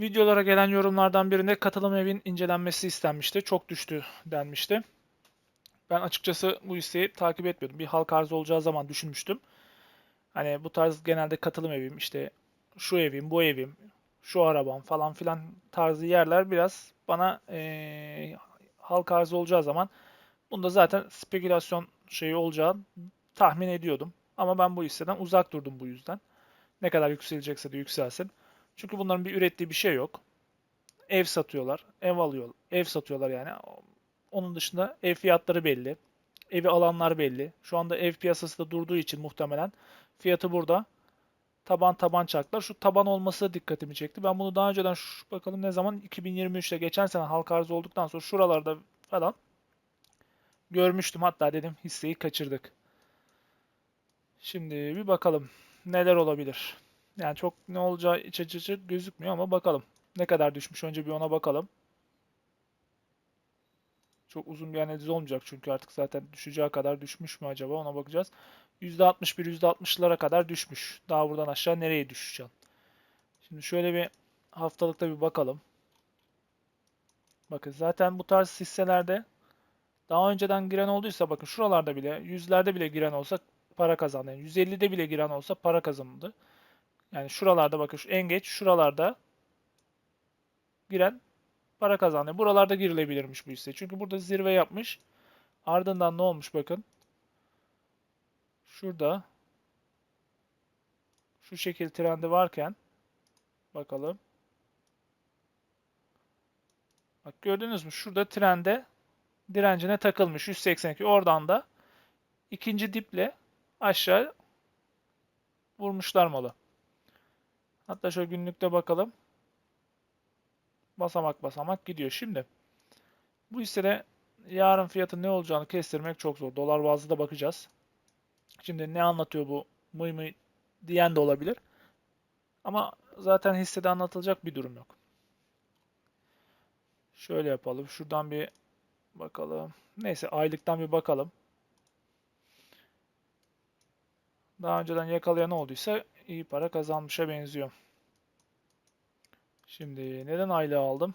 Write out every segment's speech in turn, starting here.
Videolara gelen yorumlardan birinde katılım evin incelenmesi istenmişti. Çok düştü denmişti. Ben açıkçası bu isteği takip etmiyordum. Bir halk arzı olacağı zaman düşünmüştüm. Hani bu tarz genelde katılım evim, işte şu evim, bu evim, şu arabam falan filan tarzı yerler biraz bana eee halk arzı olacağı zaman bunda zaten spekülasyon şeyi olacağını tahmin ediyordum. Ama ben bu hisseden uzak durdum bu yüzden. Ne kadar yükselecekse de yükselsin. Çünkü bunların bir ürettiği bir şey yok. Ev satıyorlar, ev alıyor, ev satıyorlar yani. Onun dışında ev fiyatları belli. Evi alanlar belli. Şu anda ev piyasası da durduğu için muhtemelen fiyatı burada. Taban taban çaklar. Şu taban olması dikkatimi çekti. Ben bunu daha önceden şu, bakalım ne zaman 2023'te geçen sene halka arz olduktan sonra şuralarda falan görmüştüm. Hatta dedim hisseyi kaçırdık. Şimdi bir bakalım neler olabilir. Yani çok ne olacağı iç açıcı gözükmüyor ama bakalım. Ne kadar düşmüş önce bir ona bakalım. Çok uzun bir analiz olmayacak çünkü artık zaten düşeceği kadar düşmüş mü acaba ona bakacağız. %61, %60'lara kadar düşmüş. Daha buradan aşağı nereye düşeceğim? Şimdi şöyle bir haftalıkta bir bakalım. Bakın zaten bu tarz hisselerde daha önceden giren olduysa bakın şuralarda bile yüzlerde bile giren olsa para kazandı. Yani 150'de bile giren olsa para kazanıldı. Yani şuralarda bakın şu en geç şuralarda giren para kazandı. Buralarda girilebilirmiş bu hisse. Çünkü burada zirve yapmış. Ardından ne olmuş bakın. Şurada şu şekil trendi varken bakalım. Bak gördünüz mü? Şurada trende direncine takılmış 182. Oradan da ikinci diple aşağı vurmuşlar malı. Hatta şöyle günlükte bakalım. Basamak basamak gidiyor. Şimdi bu hissede yarın fiyatı ne olacağını kestirmek çok zor. Dolar bazlı da bakacağız. Şimdi ne anlatıyor bu mıy mıy diyen de olabilir. Ama zaten hissede anlatılacak bir durum yok. Şöyle yapalım. Şuradan bir bakalım. Neyse aylıktan bir bakalım. Daha önceden yakalayan olduysa iyi para kazanmışa benziyor. Şimdi neden aylığı aldım?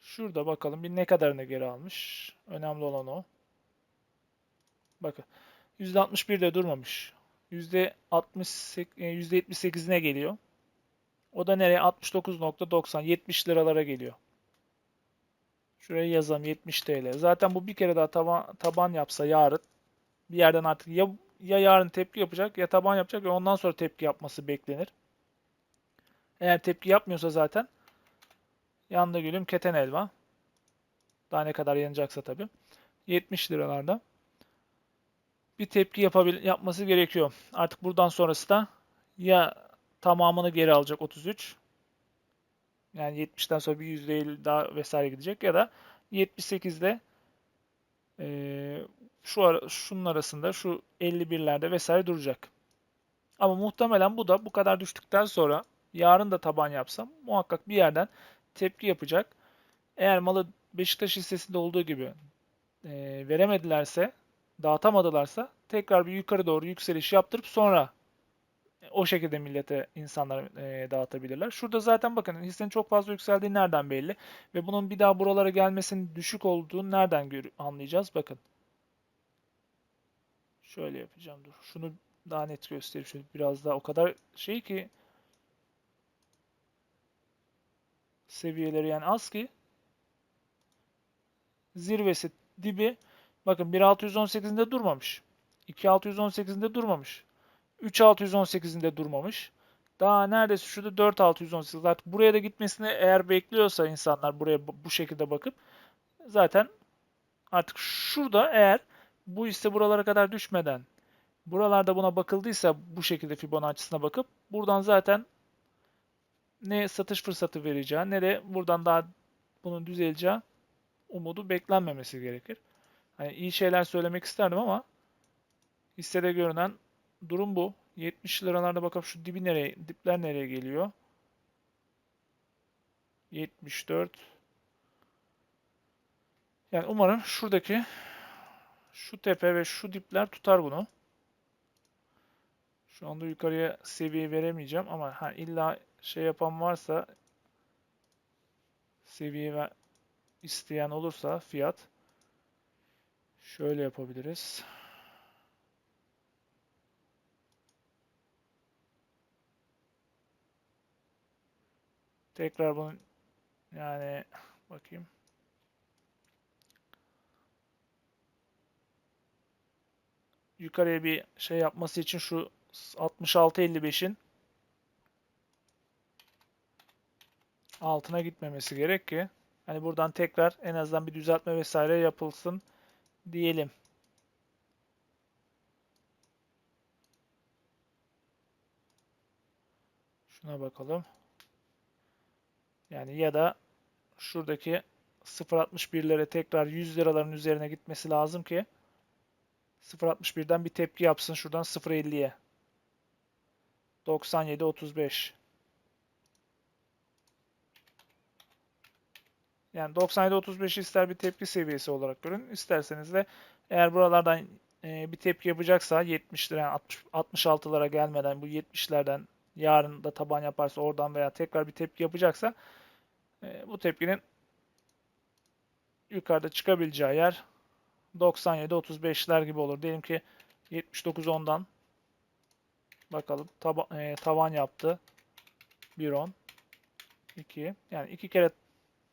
Şurada bakalım bir ne kadarını geri almış. Önemli olan o. Bakın %61'de durmamış. %78'ine e, geliyor. O da nereye? 69.90 70 liralara geliyor. Şuraya yazalım 70 TL. Zaten bu bir kere daha taban, taban yapsa yarın bir yerden artık ya ya yarın tepki yapacak ya taban yapacak ve ondan sonra tepki yapması beklenir. Eğer tepki yapmıyorsa zaten yanında gülüm keten elma. Daha ne kadar yanacaksa tabii. 70 liralarda bir tepki yapabil yapması gerekiyor. Artık buradan sonrası da ya tamamını geri alacak 33 yani 70'ten sonra bir %50 daha vesaire gidecek ya da 78'de e, şu ara, şunun arasında şu 51'lerde vesaire duracak. Ama muhtemelen bu da bu kadar düştükten sonra yarın da taban yapsam muhakkak bir yerden tepki yapacak. Eğer malı Beşiktaş hissesinde olduğu gibi e, veremedilerse, dağıtamadılarsa tekrar bir yukarı doğru yükseliş yaptırıp sonra o şekilde millete insanlar e, dağıtabilirler. Şurada zaten bakın hissenin çok fazla yükseldiği nereden belli ve bunun bir daha buralara gelmesinin düşük olduğunu nereden anlayacağız? Bakın. Şöyle yapacağım dur. Şunu daha net göstereyim. Şöyle biraz daha o kadar şey ki seviyeleri yani az ki zirvesi dibi bakın 1.618'inde durmamış. 2.618'inde durmamış. 3.618'inde durmamış. Daha neredeyse şurada 4.618. Zaten buraya da gitmesini eğer bekliyorsa insanlar buraya bu şekilde bakıp zaten artık şurada eğer bu hisse buralara kadar düşmeden buralarda buna bakıldıysa bu şekilde Fibonacci'sine bakıp buradan zaten ne satış fırsatı vereceği ne de buradan daha bunun düzeleceği umudu beklenmemesi gerekir. Hani iyi şeyler söylemek isterdim ama hissede görünen durum bu. 70 liralarda bakalım şu dibi nereye, dipler nereye geliyor? 74 yani umarım şuradaki şu tepe ve şu dipler tutar bunu. Şu anda yukarıya seviye veremeyeceğim ama ha, illa şey yapan varsa seviye ve isteyen olursa fiyat şöyle yapabiliriz. Tekrar bunun yani bakayım. Yukarıya bir şey yapması için şu 66-55'in altına gitmemesi gerek ki hani buradan tekrar en azından bir düzeltme vesaire yapılsın diyelim. Şuna bakalım. Yani ya da şuradaki 0.61'lere tekrar 100 liraların üzerine gitmesi lazım ki 0.61'den bir tepki yapsın şuradan 0.50'ye. 97 35. Yani 97 35 ister bir tepki seviyesi olarak görün. isterseniz de eğer buralardan bir tepki yapacaksa 70 lira 60, 66'lara gelmeden bu 70'lerden yarın da taban yaparsa oradan veya tekrar bir tepki yapacaksa e, bu tepkinin yukarıda çıkabileceği yer 97-35'ler gibi olur. Diyelim ki 79-10'dan bakalım taba, e, tavan yaptı. 1-10 2 yani iki kere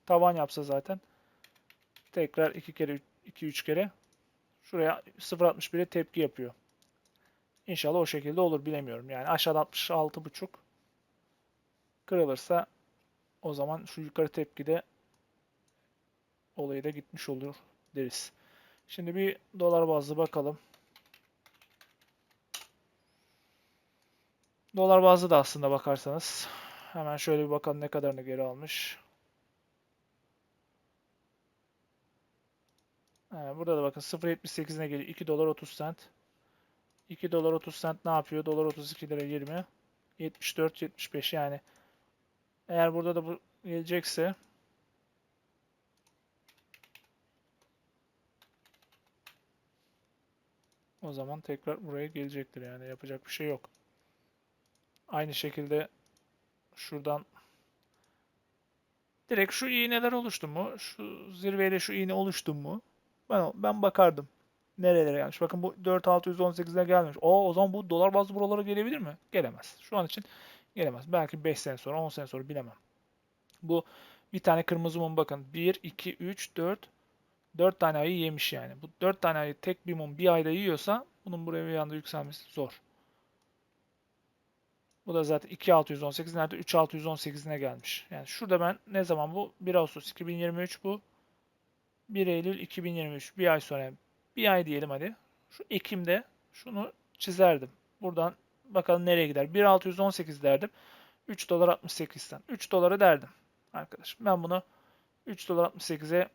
tavan yapsa zaten tekrar iki kere 2-3 kere şuraya 0.61'e tepki yapıyor. İnşallah o şekilde olur bilemiyorum. Yani aşağıda 66.5 kırılırsa o zaman şu yukarı tepkide olayı da gitmiş olur deriz. Şimdi bir dolar bazlı bakalım. Dolar bazlı da aslında bakarsanız hemen şöyle bir bakalım ne kadarını geri almış. burada da bakın 0.78'ine geliyor. 2 dolar 30 cent. 2 dolar 30 cent ne yapıyor? Dolar 32 lira 20. 74 75 yani. Eğer burada da bu gelecekse o zaman tekrar buraya gelecektir yani yapacak bir şey yok. Aynı şekilde şuradan direkt şu iğneler oluştu mu? Şu zirveyle şu iğne oluştu mu? Ben ben bakardım. Nerelere gelmiş? Bakın bu 4618'e gelmiş. O o zaman bu dolar bazlı buralara gelebilir mi? Gelemez. Şu an için gelemez. Belki 5 sene sonra, 10 sene sonra bilemem. Bu bir tane kırmızı mum bakın. 1, 2, 3, 4. 4 tane ayı yemiş yani. Bu 4 tane ayı tek bir mum bir ayda yiyorsa bunun buraya bir anda yükselmesi zor. Bu da zaten 2618 nerede? 3618'ine gelmiş. Yani şurada ben ne zaman bu? 1 Ağustos 2023 bu. 1 Eylül 2023. Bir ay sonra. Bir ay diyelim hadi. Şu Ekim'de şunu çizerdim. Buradan bakalım nereye gider. 1.618 derdim. 3 dolar 68'ten. 3 doları derdim. Arkadaşım ben bunu 3 dolar 68'e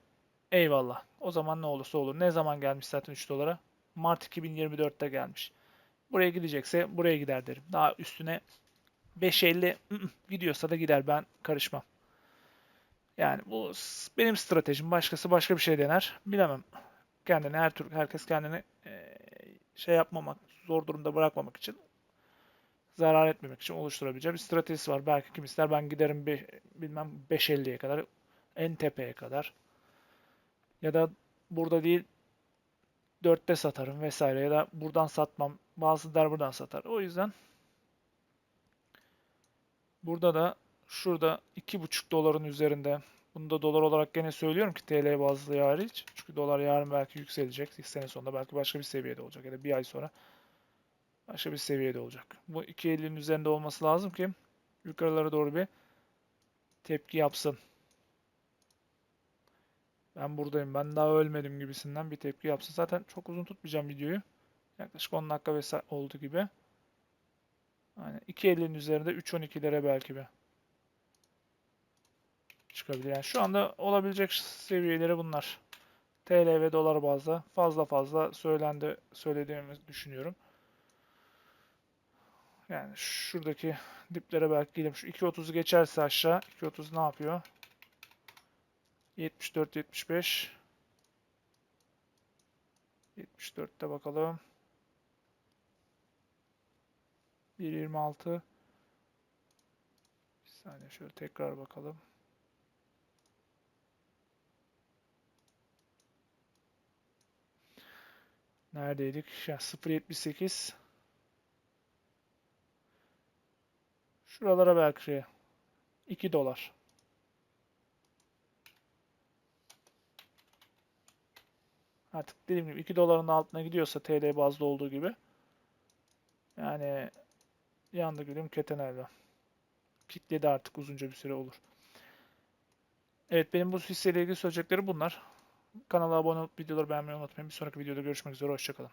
eyvallah. O zaman ne olursa olur. Ne zaman gelmiş zaten 3 dolara? Mart 2024'te gelmiş. Buraya gidecekse buraya gider derim. Daha üstüne 5.50 gidiyorsa da gider ben karışmam. Yani bu benim stratejim. Başkası başka bir şey dener. Bilemem. Kendini her tür herkes kendini şey yapmamak, zor durumda bırakmamak için zarar etmemek için oluşturabileceği bir stratejisi var. Belki kim ister ben giderim bir, bilmem 5.50'ye kadar en tepeye kadar ya da burada değil 4'te satarım vesaire ya da buradan satmam. Bazı der buradan satar. O yüzden burada da şurada 2,5 doların üzerinde bunu da dolar olarak gene söylüyorum ki TL bazlı hariç. Çünkü dolar yarın belki yükselecek. Sene sonunda belki başka bir seviyede olacak ya da bir ay sonra başka bir seviyede olacak. Bu 2.50'nin üzerinde olması lazım ki yukarılara doğru bir tepki yapsın. Ben buradayım, ben daha ölmedim gibisinden bir tepki yapsın. Zaten çok uzun tutmayacağım videoyu. Yaklaşık 10 dakika vesaire oldu gibi. Yani 2.50'nin üzerinde 3.12'lere belki bir çıkabilir. Yani şu anda olabilecek seviyeleri bunlar. TL ve dolar bazda fazla fazla söylendi söylediğimi düşünüyorum. Yani şuradaki diplere belki gidelim. Şu 2.30'u geçerse aşağı 2.30 ne yapıyor? 74 75 74'te bakalım. 1.26 Bir saniye şöyle tekrar bakalım. Neredeydik? Ya 0.78 Şuralara belki 2 dolar. Artık dediğim gibi 2 doların altına gidiyorsa TL bazlı olduğu gibi yani yandı gülüm keten elva. Kitledi artık uzunca bir süre olur. Evet benim bu hisseyle ilgili söyleyeceklerim bunlar. Kanala abone olup videoları beğenmeyi unutmayın. Bir sonraki videoda görüşmek üzere. Hoşçakalın.